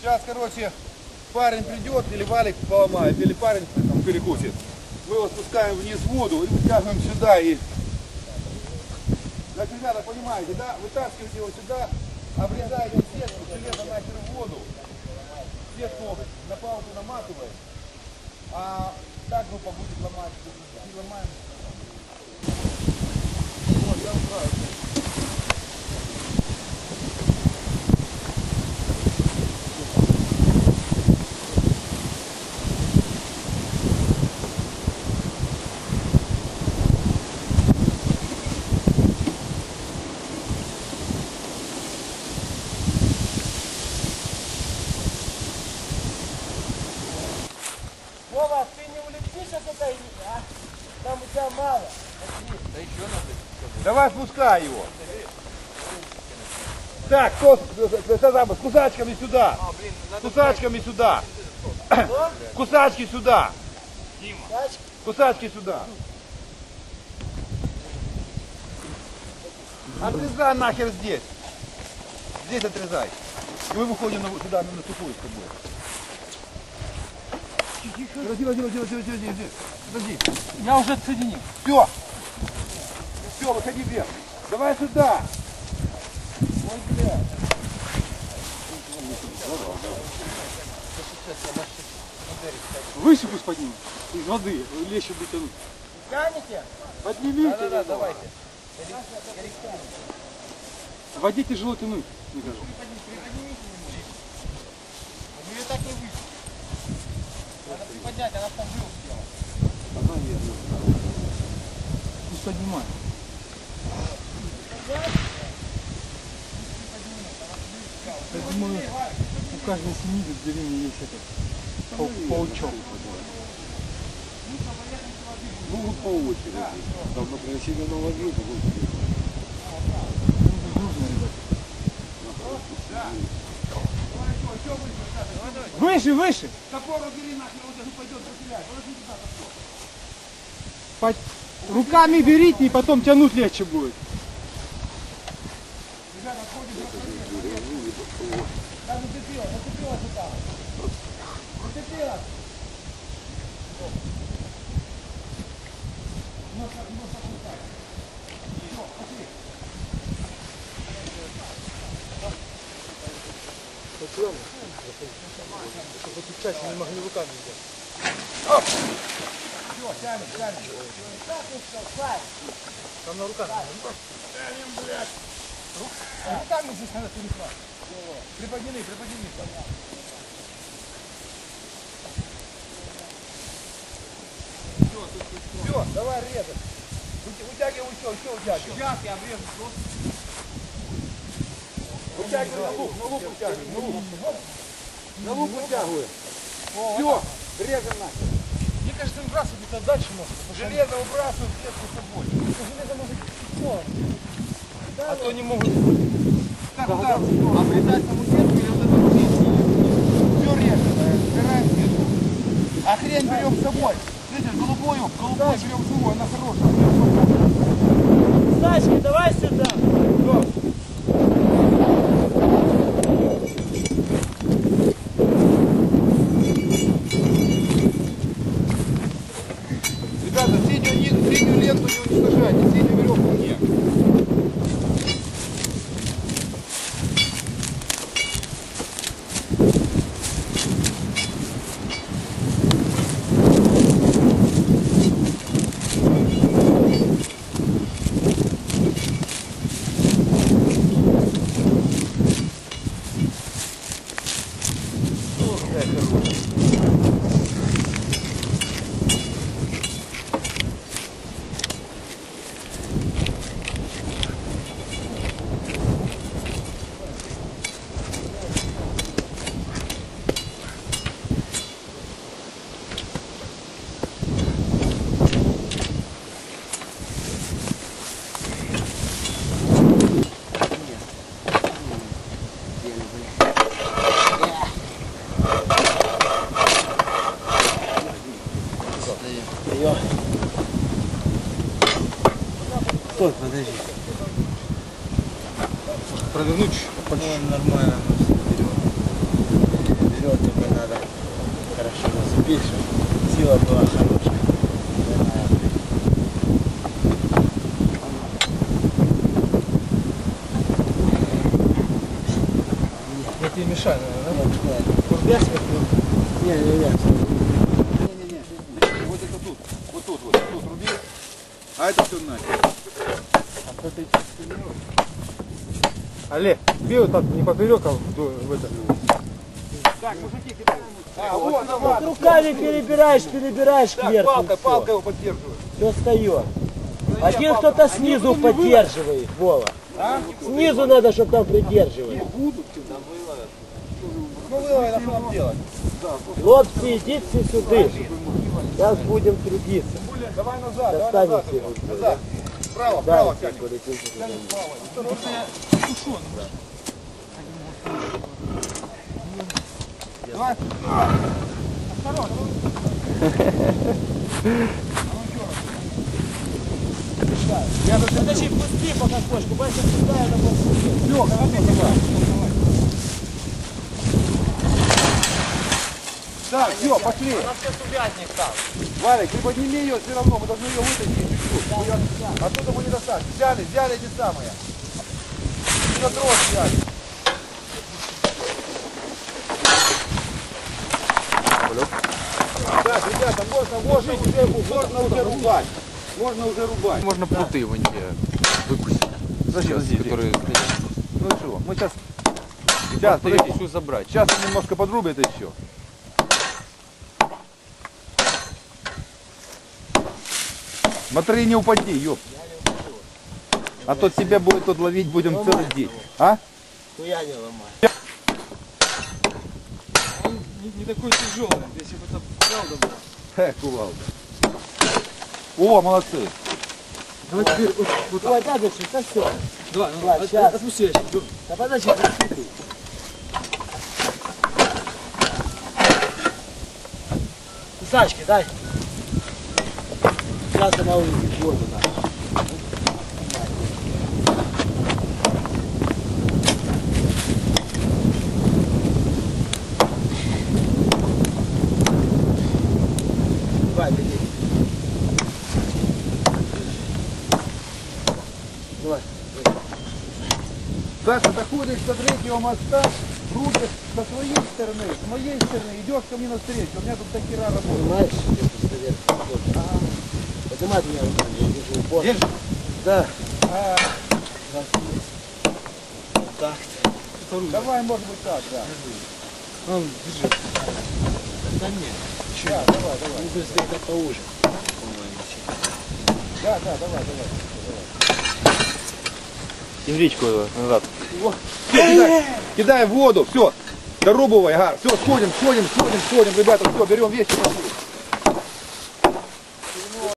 Сейчас, короче, парень придет, или валик поломает, или парень там перекусит. Мы его спускаем вниз в воду и вытягиваем сюда. И... Так, ребята, понимаете, да? Вытаскиваете его сюда, обрезаете сетку, железо нахер в воду. Сетку на палку наматываем. А так группа будет ломать. Не ломаем. Вот, я убрал. Вова, ты не улетишь от этой, а? Там у тебя мало. Давай спускай его. Так, кто с- кусачками сюда. С кусачками сюда. Кусачки сюда. Кусачки сюда. Отрезай нахер здесь. Здесь отрезай. Мы выходим на- сюда, на сухую с тобой. Подожди, подожди, подожди, подожди, подожди, подожди. Я уже отсоединил. Все. Все, выходи вверх. Давай сюда. Ой, бля. Выше пусть поднимет. Из воды. Легче будет тянуть. Тянете? Поднимите. Да, да, давайте. В воде тяжело тянуть, мне кажется. Ее так не выйдет. Надо приподнять, она там выл сделала. Пусть поднимает. Я думаю, у каждой семьи в деревне есть этот пау- паучок. Ну, вот по очереди. Там, например, себе наложил, то вот Ну, нужно, ребят. Выше, выше! Топор убери нахер, он сейчас упадет, потеряет. Положи туда топор. По- Руками берите и потом тянуть легче будет. Не могли руками взять. Там на руках. Руками здесь надо перехват. Приподними, приподними. Все, давай резать. Вытягивай еще, еще вытягивай. Сейчас я обрежу. Вытягивай на лук, на лук вытягивай, на лук. На лук вытягивай. Все, режем нахер. Мне кажется, выбрасывать это дальше можно. Железо выбрасываем сетку с собой. Железо может. А то не могут. Как удар? Обрезать саму сетку или вот эту сетку? Все режем, собираем сетку. А хрень берем с собой. Видишь, голубую, голубую берем с собой, она хорошая. Сашка, давай сюда. стены, бля. Стоим. Стой, подожди. Провернуть? Хочешь? Ну, нормально, оно берет. Берет, тебе надо хорошо зацепить, чтобы сила была хорошая. Я тебе мешаю, наверное, да? Вверх Не, не, не. Не-не-не. Вот это тут. Вот тут вот. Тут руби. А это все нахер. Олег, бей вот так не поперек, а в, в это. Так, мужики, кидаем. А, вот, Вот руками перебираешь, перебираешь Так, кверху. палкой, палкой его поддерживаю. Все встает. Один кто-то снизу поддерживает, Вова. Снизу надо, чтобы там придерживали. Ну выловай, на что нам делать? Хлопцы, идите сюда. Сейчас будем трудиться. Давай назад, давай назад. Назад. Вправо, Да, вправо все, тянем. полетите туда. Давай. Подожди, пусти пока кошку, Вася, сюда, я на Все, давай, давай. Так, все, пошли. Она все сувязник там. Валик, ты подними ее все равно, мы должны ее вытащить чуть-чуть. Её- Оттуда мы не достать. Взяли, взяли эти самые. На дрот взяли. Так, ребята, можно, можно уже, можно уже рубать. Можно уже рубать. Можно пруты его не выкусить. Подожди, подожди, которые Ну что, мы сейчас... Сейчас, подожди. всю забрать. Сейчас немножко подрубит и Смотри, не упади, ёп. А то тебя будет тут ловить будем целый день. А? Хуя не ломай. Он не, не такой тяжелый, если бы это правда было. Хе, кувалда. О, молодцы. Давай теперь вот, вот Ой, да, дальше, так все. Два, ну, Влад, от- щас. отпусти ящик. Да подожди, подожди ты. Сачки, дай. Сейчас она увидит воду, да. Давай, беги. Саша, доходишь до третьего моста, рубишь со своей стороны, с моей стороны, идешь ко мне навстречу. У меня тут такие работают. Понимаешь, я. Поднимай меня руками, я вижу упор. Держи. Да. Давай, может быть, так, да. Он, держи. Да нет. Да, давай, давай. Ну, быстрее это поуже. Да, да, давай, давай. Ивричку назад. Кидай, кидай в воду, все. Дорубывай, ага. Все, сходим, сходим, сходим, сходим, ребята, все, берем вещи. пошли.